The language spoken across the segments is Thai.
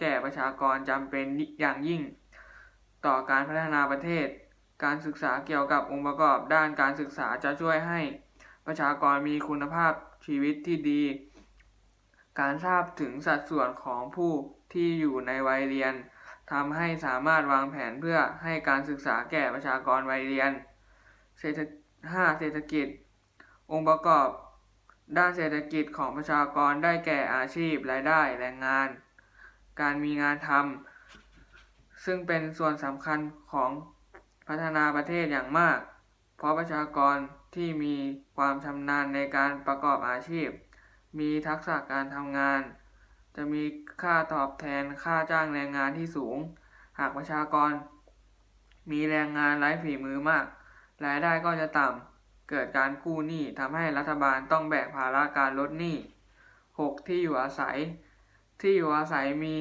แก่ประชากรจำเป็นอย่างยิ่ง ต่อการพัฒนาประเทศ การศึกษาเกี่ยวกับองค์ประกอบด้านการศึกษาจะช่วยให้ประชากรมีคุณภาพชีวิตที่ดี การทราบถึงสัดส่วนของผู้ที่อยู่ในวัยเรียนทำให้สามารถวางแผนเพื่อให้การศึกษาแก่ประชากรวัยเรียนเศรษฐ 5. เศรษฐกิจ องค์ประกอบ ด้านเศรษฐกิจของประชากรได้แก่อาชีพรายได้แรงงาน การมีงานทำซึ่งเป็นส่วนสำคัญของพัฒนาประเทศอย่างมาก เพราะประชากรที่มีความชำนาญในการประกอบอาชีพ มีทักษะการทำงาน จะมีค่าตอบแทนค่าจ้างแรงงานที่สูง หากประชากร มีแรงงานไร้ฝีมือมาก รายได้ก็จะต่ำเกิดการกู้หนี้ทำให้รัฐบาลต้องแบกภาระการลดหนี้ 6. ที่อยู่อาศัย ที่อยู่อาศัยมี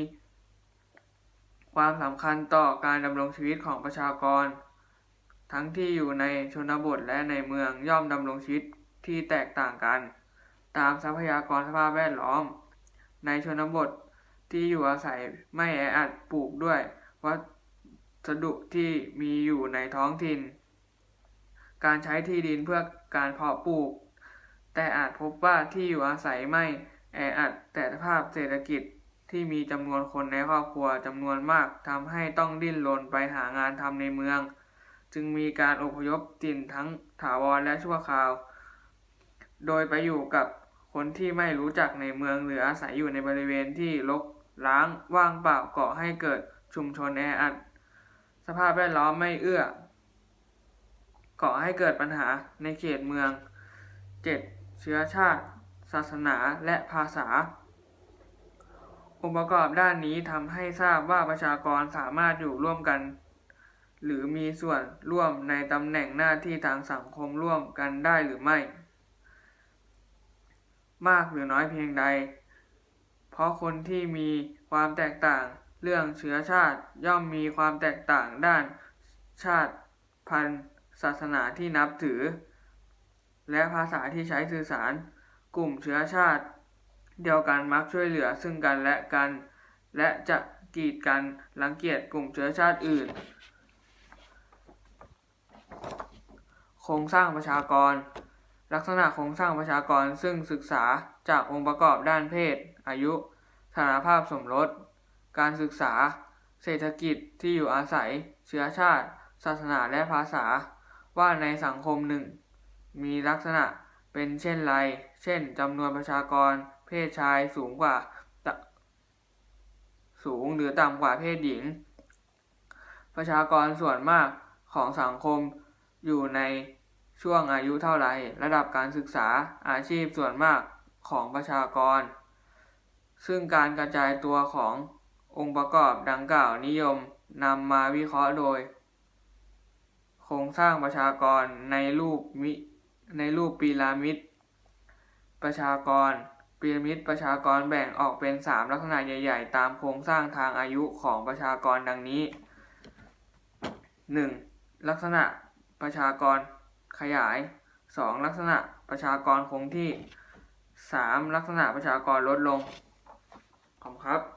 ความสำคัญต่อการดำรงชีวิตของประชากร ทั้งที่อยู่ในชนบทและในเมืองย่อมดำรงชีวิตที่แตกต่างกัน ตามทรัพยากรสภาพแวดล้อม ในชนบทที่อยู่อาศัยไม่แออัดปลูกด้วยวัสดุที่มีอยู่ในท้องถิ่น การใช้ที่ดินเพื่อการเพาะปลูก แต่อาจพบว่าที่อยู่อาศัยไม่ แออัดแต่สภาพเศรษฐกิจที่มีจำนวนคนในครอบครัวจำนวนมากทำให้ต้องดิ้นรนไปหางานทำในเมือง จึงมีการอพยพถิ่นทั้งถาวรและชั่วคราว โดยไปอยู่กับคนที่ไม่รู้จักในเมืองหรืออาศัยอยู่ในบริเวณที่รกร้างว่างเปล่าก่อให้เกิดชุมชนแออัด สภาพแวดล้อมไม่เอื้อ ก่อให้เกิดปัญหาในเขตเมือง 7. เชื้อชาติ ศาสนาและภาษา องค์ประกอบด้านนี้ทำให้ทราบว่าประชากรสามารถอยู่ร่วมกัน หรือมีส่วนร่วมในตำแหน่งหน้าที่ทางสังคมร่วมกันได้หรือไม่ มากหรือน้อยเพียงใด เพราะคนที่มีความแตกต่างเรื่องเชื้อชาติย่อมมีความแตกต่างด้านชาติพันธุ์ศาสนาที่นับถือ และภาษาที่ใช้สื่อสาร กลุ่มเชื้อชาติ เดียวกันมักช่วยเหลือซึ่งกันและกัน และจะกีดกันรังเกียจกลุ่มเชื้อชาติอื่น โครงสร้างประชากร ลักษณะโครงสร้างประชากรซึ่งศึกษาจากองค์ประกอบด้านเพศ อายุสถานภาพสมรส การศึกษา เศรษฐกิจที่อยู่อาศัย เชื้อชาติ ศาสนาและภาษา ว่าในสังคมหนึ่ง มีลักษณะ เป็นเช่นไร เช่นจำนวนประชากร เพศชายสูงกว่า สูงหรือต่ำกว่าเพศหญิง ประชากรส่วนมากของสังคมอยู่ในช่วงอายุเท่าไร ระดับการศึกษาอาชีพส่วนมากของประชากร ซึ่งการกระจายตัวขององค์ประกอบดังกล่าวนิยมนำมาวิเคราะห์โดย โครงสร้างประชากรในรูปมิ ในรูปพีระมิดประชากรพีระมิดประชากรแบ่งออกเป็น 3 ลักษณะใหญ่ ๆ ตามโครงสร้างทางอายุของประชากรดังนี้ 1. ลักษณะประชากรขยาย 2. ลักษณะประชากรคงที่ 3. ลักษณะประชากรลดลงขอบคุณครับ